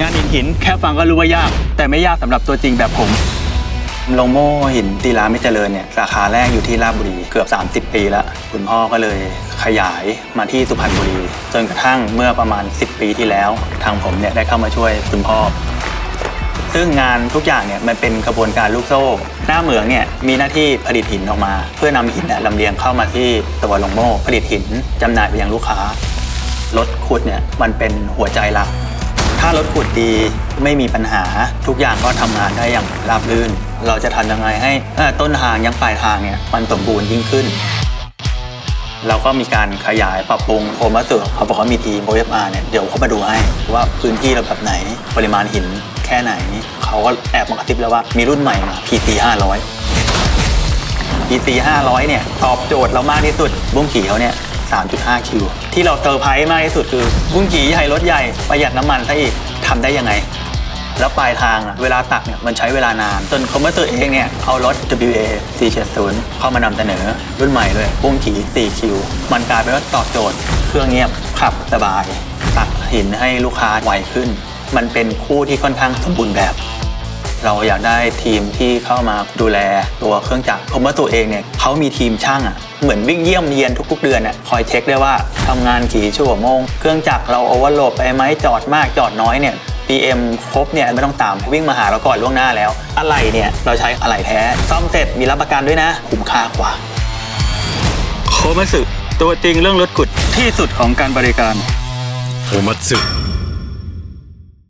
งานหินหินแค่ฟังก็รู้ว่ายาก แต่ไม่ยากสำหรับตัวจริงแบบผมโลโม่หินตีราไมิเจริญเนี่ยสาขาแรกอยู่ที่ราชบุรีเกือบ 30 ปีแล้ว คุณพ่อก็เลยขยายมาที่สุพรรณบุรี จนกระทั่งเมื่อประมาณ 10 ปีที่แล้ว ทางผมเนี่ยได้เข้ามาช่วยคุณพ่อ ซึ่งงานทุกอย่างเนี่ยมันเป็นกระบวนการลูกโซ่ หน้าเหมืองเนี่ยมีหน้าที่ผลิตหินออกมา เพื่อนำหินลำเลียงเข้ามาที่ตัวโลโม่ผลิตหินจำหน่ายไปยังลูกค้ารถขุดเนี่ยมันเป็นหัวใจหลัก ถ้ารถขุดดีไม่มีปัญหาทุกอย่างก็ทำงานได้อย่างราบรื่น เราจะทำยังไงให้เอ่อต้นทางยังปลายทางเนี่ยมันสมบูรณ์ยิ่งขึ้น เราก็มีการขยายปรับปรุงโอมาสึเขาบอกว่ามีทีม OFR เนี่ยเดี๋ยวเขามาดูให้ว่าพื้นที่เราแบบไหนปริมาณหินแค่ไหน เขาก็แอบมากระซิบแล้วว่ามีรุ่นใหม่มา PT 500 PT 500เนี่ยตอบโจทย์เรามากที่สุดบุ้งขี่เขาเนี่ย 3.5 คิว ที่เราเซอร์ไพรส์มากที่สุดคือบุ้งขี่ใหญ่รถใหญ่ประหยัดน้ำมันซะอีกทำได้ยังไง แล้วปลายทางอะเวลาตักเนี่ยมันใช้เวลานานจนคอมเมอร์เตอร์เองเนี่ยเอารถ WA 470 เข้ามานำเสนอรุ่นใหม่เลยบุ้งขี่4คิว มันกลายเป็นว่าตอบโจทย์ เครื่องเงียบขับสบาย ตักหินให้ลูกค้าไวขึ้น มันเป็นคู่ที่ค่อนข้างสมบูรณ์แบบ เราอยากได้ทีมที่เข้ามาดูแลตัวเครื่องจักรผมว่าตัวเองเนี่ยเขามีทีมช่างอะ่ะเหมือนวิ่งเยี่ยมเยียนทุกๆเดือนน่ะคอยเช็คได้ว่าทำงานกี่ชั่วโมง เครื่องจักรเราโอเวอร์โหลดไปไหมจอดมากจอดน้อยเนี่ย PM ครบเนี่ยไม่ต้องตามวิ่งมาหาเราก่อนล่วงหน้าแล้ว อะไรเนี่ยเราใช้อะไรแท้ซ่อมเสร็จมีรับประกันด้วยนะคุ้มค่ากว่าโคมัสึตัวจริงเรื่องรถกุดที่สุดของการบริการโอมัตสึ